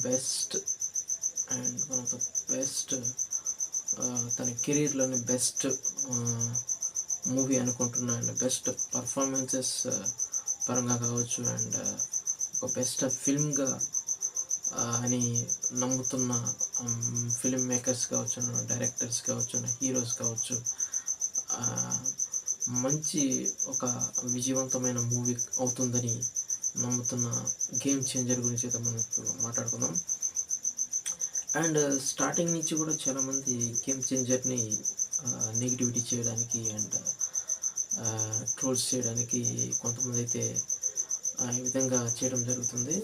Best and one of the best తన కెరీర్లోని best movie uh, అనుకుంటున్నా. అండ్ బెస్ట్ పర్ఫార్మెన్సెస్ uh, పరంగా కావచ్చు. అండ్ uh, ఒక బెస్ట్ ఫిల్మ్గా అని నమ్ముతున్న um, ఫిల్మ్ మేకర్స్ కావచ్చు డైరెక్టర్స్ కావచ్చు హీరోస్ కావచ్చు. మంచి ఒక విజయవంతమైన మూవీ అవుతుందని నమ్ముతున్న గేమ్ చేంజర్ గురించి అయితే మనం ఇప్పుడు మాట్లాడుకుందాం. అండ్ స్టార్టింగ్ uh, నుంచి కూడా చాలామంది గేమ్ చేంజర్ని నెగిటివిటీ చేయడానికి అండ్ ట్రోల్స్ చేయడానికి కొంతమంది అయితే ఆ, ఈ విధంగా చేయడం జరుగుతుంది.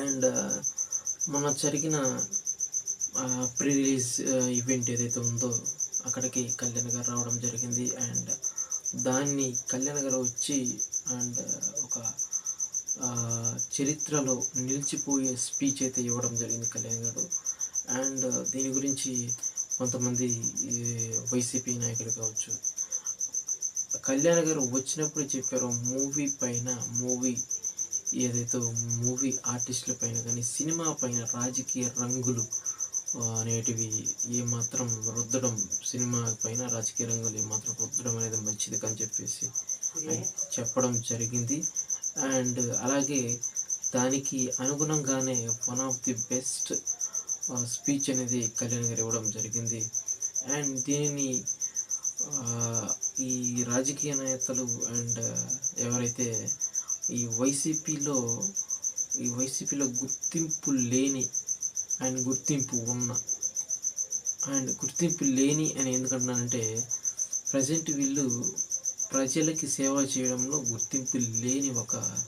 అండ్ uh, మొన్న జరిగిన ప్రీ రిలీజ్ ఈవెంట్ ఏదైతే ఉందో అక్కడికి కళ్యాణ్ గారు రావడం జరిగింది. అండ్ దాన్ని కళ్యాణ్ గారు వచ్చి అండ్ చరిత్రలో నిలిచిపోయే స్పీచ్ అయితే ఇవ్వడం జరిగింది కళ్యాణ్ గారు. అండ్ దీని గురించి కొంతమంది వైసీపీ నాయకులు కావచ్చు. కళ్యాణ్ గారు వచ్చినప్పుడు చెప్పారు మూవీ పైన మూవీ ఏదైతే మూవీ ఆర్టిస్టుల పైన కానీ సినిమా పైన రాజకీయ రంగులు అనేటివి ఏమాత్రం రుద్దడం సినిమా పైన రాజకీయ రంగులు ఏమాత్రం రుద్దడం అనేది మంచిది అని చెప్పేసి చెప్పడం జరిగింది. అండ్ అలాగే దానికి అనుగుణంగానే one of the best speech అనేది కళ్యాణ్ గారు ఇవ్వడం జరిగింది. అండ్ దీనిని ఈ రాజకీయ నేతలు అండ్ ఎవరైతే ఈ వైసీపీలో ఈ వైసీపీలో గుర్తింపు లేని అండ్ గుర్తింపు ఉన్న అండ్ గుర్తింపు లేని అని ఎందుకంటున్నానంటే ప్రజెంట్ వీళ్ళు ప్రజలకి సేవ చేయడంలో గుర్తింపు లేని ఒక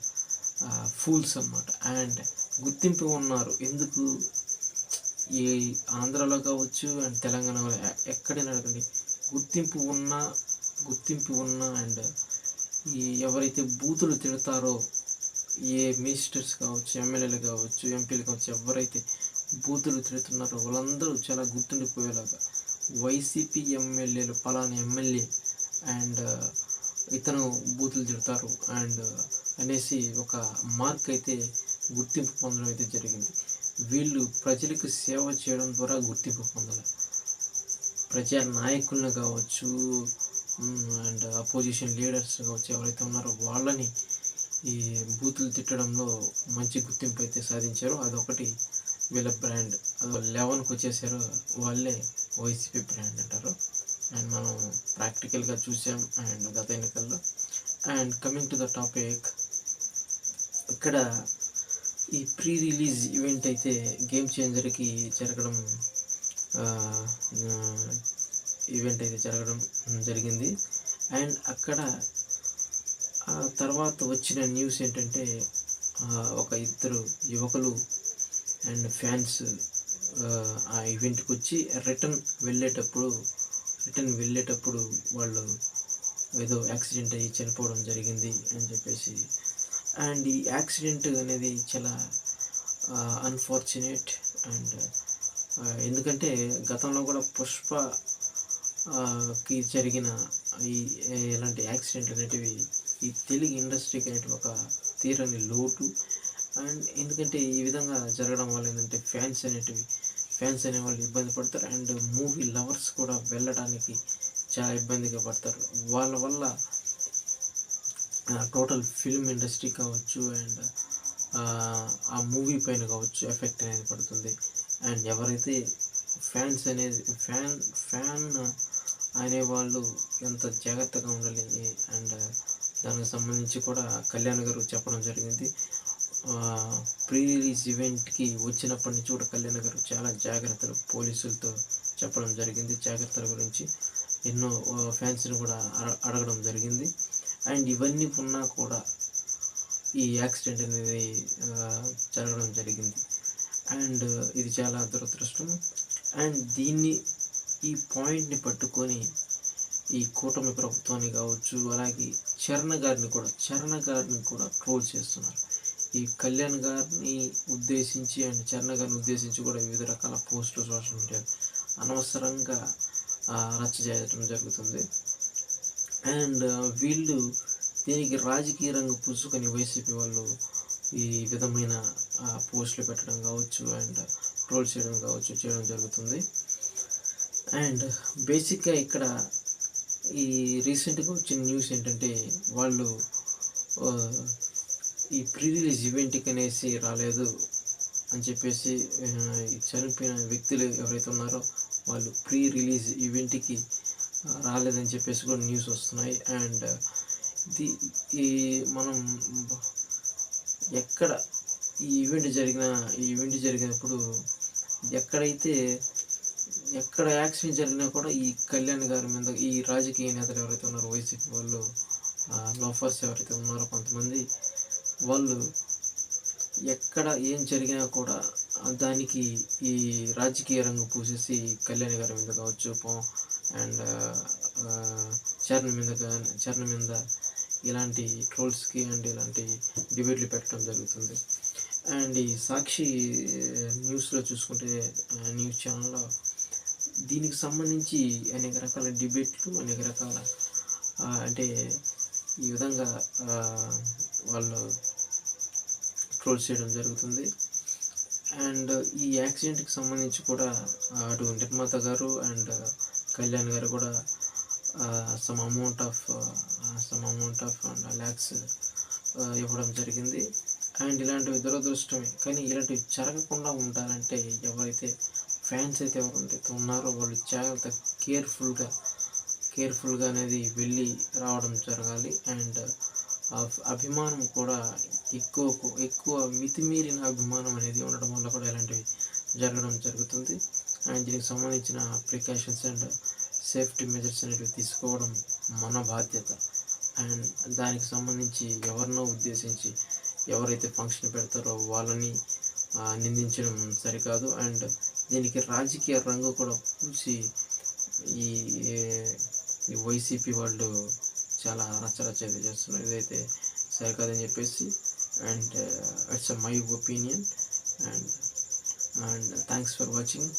ఫూల్స్ అన్నమాట. అండ్ గుర్తింపు ఉన్నారు. ఎందుకు? ఈ ఆంధ్రాలో కావచ్చు అండ్ తెలంగాణలో ఎ- ఎక్కడైనా అడగండి గుర్తింపు ఉన్న గుర్తింపు ఉన్న అండ్ ఈ ఎవరైతే బూతులు తిడతారో ఏ మినిస్టర్స్ కావచ్చు ఎమ్మెల్యేలు కావచ్చు ఎంపీలు కావచ్చు ఎవరైతే బూతులు తిడుతున్నారో వాళ్ళందరూ చాలా గుర్తుండిపోయేలాగా. వైసీపీ ఎమ్మెల్యేలు పలానా ఎమ్మెల్యే అండ్ ఇతను బూతులు తిడతారు. అండ్ uh, అనేసి ఒక మార్క్ అయితే గుర్తింపు పొందడం అయితే జరిగింది. వీళ్ళు ప్రజలకు సేవ చేయడం ద్వారా గుర్తింపు పొందాలి. ప్రజా నాయకులను కావచ్చు అండ్ అపోజిషన్ లీడర్స్ కావచ్చు ఎవరైతే ఉన్నారో వాళ్ళని ఈ బూతులు తిట్టడంలో మంచి గుర్తింపు అయితే సాధించారు. అదొకటి వీళ్ళ బ్రాండ్. అది లెవెన్కి వచ్చేసారు. వాళ్ళే వైసీపీ బ్రాండ్ అంటారు. అండ్ మనం ప్రాక్టికల్గా చూసాం అండ్ గత ఎన్నికల్లో. And coming to the topic ఇక్కడ ఈ ప్రీ రిలీజ్ ఈవెంట్ అయితే గేమ్ చేంజర్కి జరగడం ఈవెంట్ అయితే జరగడం జరిగింది. అండ్ అక్కడ ఆ తర్వాత వచ్చిన న్యూస్ ఏంటంటే ఒక ఇద్దరు యువకులు అండ్ ఫ్యాన్స్ ఆ ఈవెంట్కి వచ్చి రిటర్న్ వెళ్ళేటప్పుడు రిటర్న్ వెళ్ళేటప్పుడు వాళ్ళు ఏదో యాక్సిడెంట్ అయ్యి చనిపోవడం జరిగింది అని చెప్పేసి. అండ్ ఈ యాక్సిడెంట్ అనేది చాలా అన్ఫార్చునేట్ అండ్ ఎందుకంటే గతంలో కూడా పుష్ప కి జరిగిన ఈ ఇలాంటి యాక్సిడెంట్ అనేటివి ఈ తెలుగు ఇండస్ట్రీకి అనేటివి ఒక తీరని లోటు. అండ్ ఎందుకంటే ఈ విధంగా జరగడం వల్ల ఏంటంటే ఫ్యాన్స్ అనేటివి ఫ్యాన్స్ అనేవాళ్ళు ఇబ్బంది పడతారు. అండ్ మూవీ లవర్స్ కూడా వెళ్ళడానికి చాలా ఇబ్బందిగా పడతారు. వాళ్ళ వల్ల టోటల్ ఫిల్మ్ ఇండస్ట్రీ కావచ్చు అండ్ ఆ మూవీ పైన కావచ్చు ఎఫెక్ట్ అనేది పడుతుంది. అండ్ ఎవరైతే ఫ్యాన్స్ అనేది ఫ్యాన్ ఫ్యాన్ అనేవాళ్ళు ఎంత జాగ్రత్తగా ఉండాలి అండ్ దానికి సంబంధించి కూడా కళ్యాణ్ గారు చెప్పడం జరిగింది. ప్రీ రిలీజ్ ఈవెంట్కి వచ్చినప్పటి నుంచి కూడా కళ్యాణ్ గారు చాలా జాగ్రత్తలు పోలీసులతో చెప్పడం జరిగింది. జాగ్రత్తల గురించి ఎన్నో ఫ్యాన్స్ని కూడా అడ- అడగడం జరిగింది. అండ్ ఇవన్నీ ఉన్నా కూడా ఈ యాక్సిడెంట్ అనేది జరగడం జరిగింది. అండ్ ఇది చాలా దురదృష్టం. అండ్ దీన్ని ఈ పాయింట్ని పట్టుకొని ఈ కూటమి ప్రభుత్వాన్ని కావచ్చు అలాగే చరణ గారిని కూడా చరణ గారిని కూడా ట్రోల్ చేస్తున్నారు. ఈ కళ్యాణ్ గారిని ఉద్దేశించి అండ్ చరణ్ గారిని ఉద్దేశించి కూడా వివిధ రకాల పోస్టులు సోషల్ మీడియా అనవసరంగా రచ్చ చేయడం జరుగుతుంది. అండ్ వీళ్ళు దీనికి రాజకీయ రంగు పుచ్చుకొని వైసీపీ వాళ్ళు ఈ విధమైన పోస్టులు పెట్టడం కావచ్చు అండ్ ట్రోల్ చేయడం కావచ్చు చేయడం జరుగుతుంది. అండ్ బేసిక్గా ఇక్కడ ఈ రీసెంట్గా వచ్చిన న్యూస్ ఏంటంటే వాళ్ళు ఈ ప్రీ రిలీజ్ ఈవెంట్కి అనేసి రాలేదు అని చెప్పేసి చనిపోయిన వ్యక్తులు ఎవరైతే ఉన్నారో వాళ్ళు ప్రీ రిలీజ్ ఈవెంట్కి రాలేదని చెప్పేసి కూడా న్యూస్ వస్తున్నాయి. అండ్ ఇది ఈ మనం ఎక్కడ ఈ ఈవెంట్ జరిగిన ఈ ఈవెంట్ జరిగినప్పుడు ఎక్కడైతే ఎక్కడ యాక్సిడెంట్ జరిగినా కూడా ఈ కళ్యాణ్ గారి మీద ఈ రాజకీయ నేతలు ఎవరైతే ఉన్నారో వైసీపీ వాళ్ళు లోఫర్స్ ఎవరైతే ఉన్నారో కొంతమంది వాళ్ళు ఎక్కడ ఏం జరిగినా కూడా దానికి ఈ రాజకీయ రంగు పూసేసి కళ్యాణ్ గారి మీద కావచ్చు అండ్ చరణ్ మీద కానీ చరణ్ మీద ఇలాంటి ట్రోల్స్కి అండ్ ఇలాంటి డిబేట్లు పెట్టడం జరుగుతుంది. అండ్ ఈ సాక్షి న్యూస్లో చూసుకుంటే న్యూస్ ఛానల్లో దీనికి సంబంధించి అనేక రకాల డిబేట్లు అనేక రకాల అంటే ఈ విధంగా వాళ్ళు ట్రోల్స్ చేయడం జరుగుతుంది. అండ్ ఈ యాక్సిడెంట్కి సంబంధించి కూడా అటు నిర్మాత గారు అండ్ కళ్యాణ్ గారు కూడా some amount of some amount of and lakhs ఇవ్వడం జరిగింది. అండ్ ఇలాంటివి దురదృష్టమే. కానీ ఇలాంటివి జరగకుండా ఉండాలంటే ఎవరైతే ఫ్యాన్స్ అయితే ఎవరైతే ఉన్నారో వాళ్ళు జాగ్రత్త కేర్ఫుల్గా కేర్ఫుల్గా అనేది వెళ్ళి రావడం జరగాలి. అండ్ అభిమానం కూడా ఎక్కువ ఎక్కువ మితిమీరిన అభిమానం అనేది ఉండడం వల్ల కూడా ఇలాంటివి జరగడం జరుగుతుంది. అండ్ దీనికి సంబంధించిన ప్రికాషన్స్ అండ్ సేఫ్టీ మెజర్స్ అనేవి తీసుకోవడం మన బాధ్యత. అండ్ దానికి సంబంధించి ఎవరినో ఉద్దేశించి ఎవరైతే ఫంక్షన్ పెడతారో వాళ్ళని నిందించడం సరికాదు. అండ్ దీనికి రాజకీయ రంగు కూడా పూసి ఈ ఈ వైసీపీ వాళ్ళు చాలా రచ్చరచ్చ చేస్తున్నారు. ఇదైతే సరికాదని చెప్పేసి and uh, it's my opinion. And and thanks for watching.